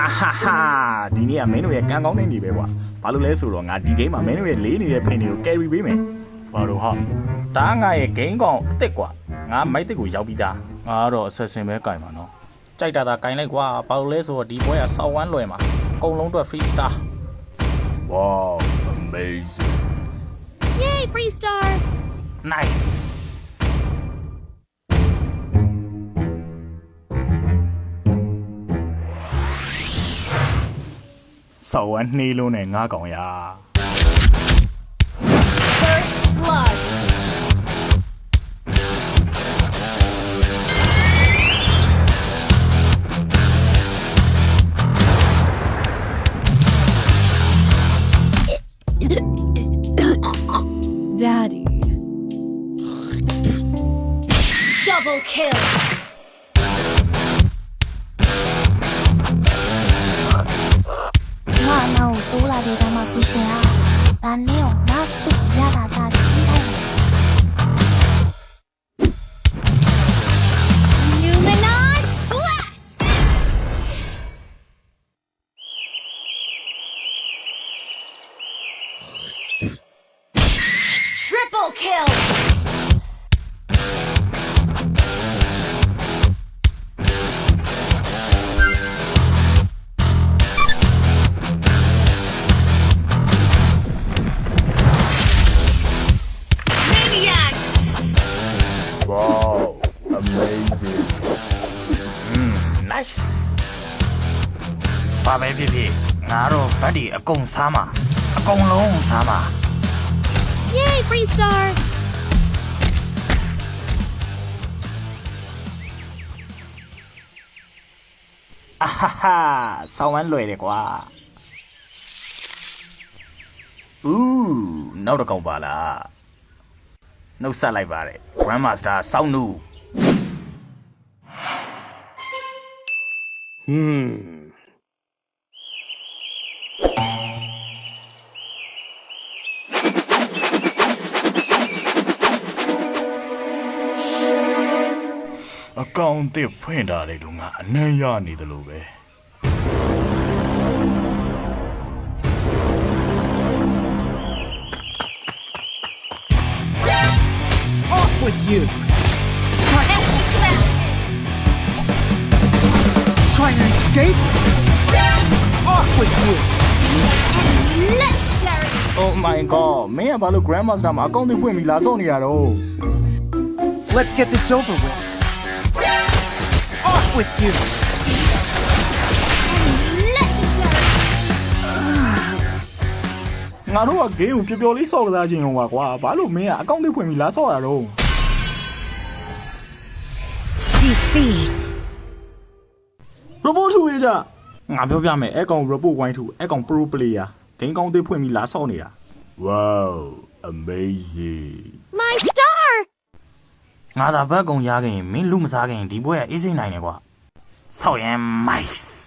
အာဟာဟာဒီနေ့ကမင်းတို့ရဲ့ကံကောင်းတဲ့နေ့ပဲကွာဘာလို့လဲဆိုတော့ငါဒီဂိမ်းမှာမင်းတို့ရဲ့လေးနေတဲ့ဖင်တွေကို carry ပေးမယ်ဘာလို့ဟာဒါကငါရဲ့ game ကောင်အစ်စ်ကွာငါမိုက်တစ်ကိုရောက်ပြီးသားငါကတော့ assassin ပဲကင်ပါနော်ကြိုက်တာသာကင်လိုက်ကွာဘာလို့လဲဆိုတော့ဒီပွဲကစောက်ဝမ်းလွယ်မှာအကုန်လုံးအတွက် free star Wow, amazing. Yay, free star! nice စောက်ဝမ်းနှီးလုံးနဲ့ငါးကောင်ရာ First blood! Daddy. Double kill! Double kill! Wow, amazing. Mm, nice. Ba bé bì bì, ngã rồi, đã đi ở cùng xa mà, ở. Yay, free star! Ahaha, sao anh lười được quá. Ooh, nào được cậu bà là. Nâu xa lại bà đấy. Grandmaster, sao nu? Hmm. အကောင်အသစ်ဖွင့်ထားတယ်လို့ငါအနံ့ရနေတယ်လို့ပဲ Off with you! Trying to escape? Off with you! Legendary! Oh my god မင်းကဘာလို့ Grandmaster မှာအကောင်အသစ်ဖွင့်ပြီးလာစောင့်နေရတော့ Let's get this over with. Off with you! Legendary! ငါတို့က game ကိုပျော်ပျော်လေးစောင့်ကစားခြင်းဟောပါကွာဘာလို့မင်းကအကောင်အသစ်ဖွင့်ပြီးလာစောင့်ရတော့ Defeat! report ထူရေးကြငါပြောပြမယ်အဲ့ကောင် report ဝိုင်းထူအဲ့ကောင် pro player game ကောင်းသေးဖွင့်ပြီးလာစောင့်နေတာ Wow, amazing. My star! ငါသာဘက်ကုံရခင်မင်းလူမစားခင်ဒီပွဲကအေးစိမ့်နိုင်တယ်ကွာ Soy en maíz.